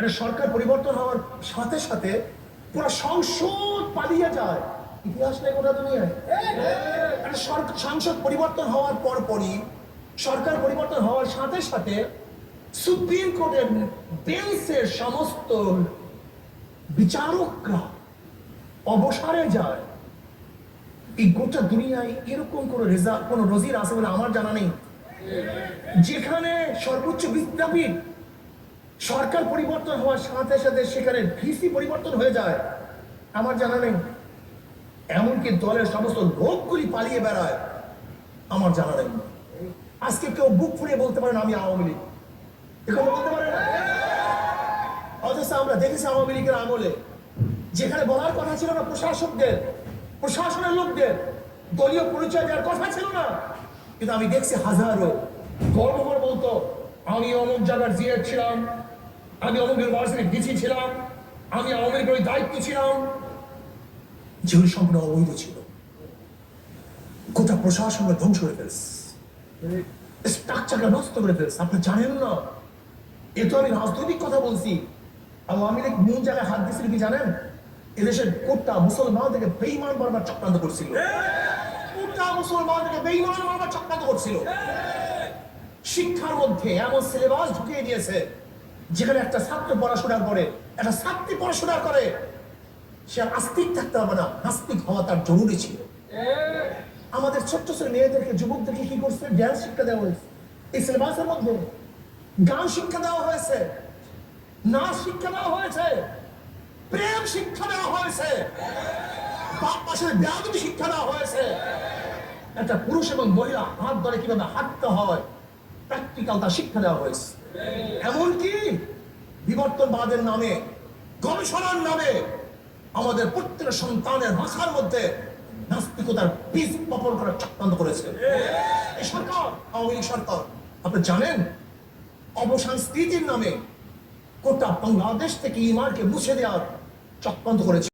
একটা সরকার পরিবর্তন হওয়ার সাথে সাথে পুরো সংসদ পালিয়ে যায়। ইতিহাস নেই গোটা দুনিয়ায়। একটা সংসদ পরিবর্তন হওয়ার পর পরই সরকার পরিবর্তন হওয়ার সাথে সাথে সুপ্রিম কোর্টের বেঞ্চের সমস্ত বিচারকরা অবসরে যায়। এই গোটা দুনিয়ায় এরকম কোন রেজাল্ট কোন নজির আছে বলে আমার জানা নেই। যেখানে সর্বোচ্চ বিদ্যাপীঠ সরকার পরিবর্তন হওয়ার সাথে সাথে সেখানে ভিসি পরিবর্তন হয়ে যায়। আমার জানা নেই। এমনকি দলের সমস্ত লোকগুলি পালিয়ে বেড়ায়। আমার জানা নেই। আজকে কেউ বুক ফুলিয়ে বলতে পারেন আমি আওয়ামী লীগ। এরকম বলতে পারে না? অথচ আমরা দেখেছি আওয়ামী লীগের আমলে, যেখানে বলার কথা ছিল না প্রশাসকদের, প্রশাসনের লোকদের, দলীয় পরিচয় দেওয়ার কথা ছিল না। কিন্তু আমি দেখছি হাজারো গর্ব করে বলতো, আমি অমুক জায়গার জিএ ছিলাম আমি অমুক ইউনিভার্সিটির ডিসি ছিলাম, আমি আওয়ামী লীগের দায়িত্ব ছিলাম। যেগুলি সম্পূর্ণ অবৈধ ছিল। গোটা প্রশাসনকে ধ্বংস করে ফেলছে। স্ট্রাকচারটা নষ্ট করে ফেলছে, আপনি জানেন না। এ তো আমি রাজনৈতিক কথা বলছি। আওয়ামী লীগ জায়গায় হাত দিয়েছিল কি জানেন? এদেশের মুসলমান চক্রান্ত মুসলমান থেকে বেইমান বারবার চক্রান্ত করছিল। শিক্ষার মধ্যে এমন সিলেবাস ঢুকিয়ে দিয়েছে। যেখানে একটা ছাত্র পড়াশোনা করে একটা ছাত্রী পড়াশোনা করে, সে আস্তিক থাকতে হবে না। নাস্তিক হওয়া তার জরুরি ছিল। আমাদের ছোট্ট ছোট মেয়েদেরকে, যুবকদেরকে কি করছে? জ্ঞান শিক্ষা দেওয়া হয়েছে। এই সিলেবাসের মধ্যে গান শিক্ষা দেওয়া হয়েছে, নাচ শিক্ষা দেওয়া হয়েছে, প্রেম শিক্ষা দেওয়া হয়েছে, বাপ পাশের ব্যাধি শিক্ষা দেওয়া হয়েছে। একটা পুরুষ এবং মহিলা হাত ধরে কীভাবে হাঁটতে হয় প্র্যাকটিক্যাল তার শিক্ষা দেওয়া হয়েছে। এমনকি বিবর্তনবাদের নামে, গবেষণার নামে আমাদের প্রত্যেক সন্তানের মাথার মধ্যে নাস্তিকতার বীজ বপন করার চক্রান্ত করেছে। এই সরকার, আওয়ামী লীগ সরকার, আপনি জানেন অবসংস্কৃতির নামে গোটা বাংলাদেশ থেকে ইমানকে মুছে দেওয়ার চক্রান্ত করেছে।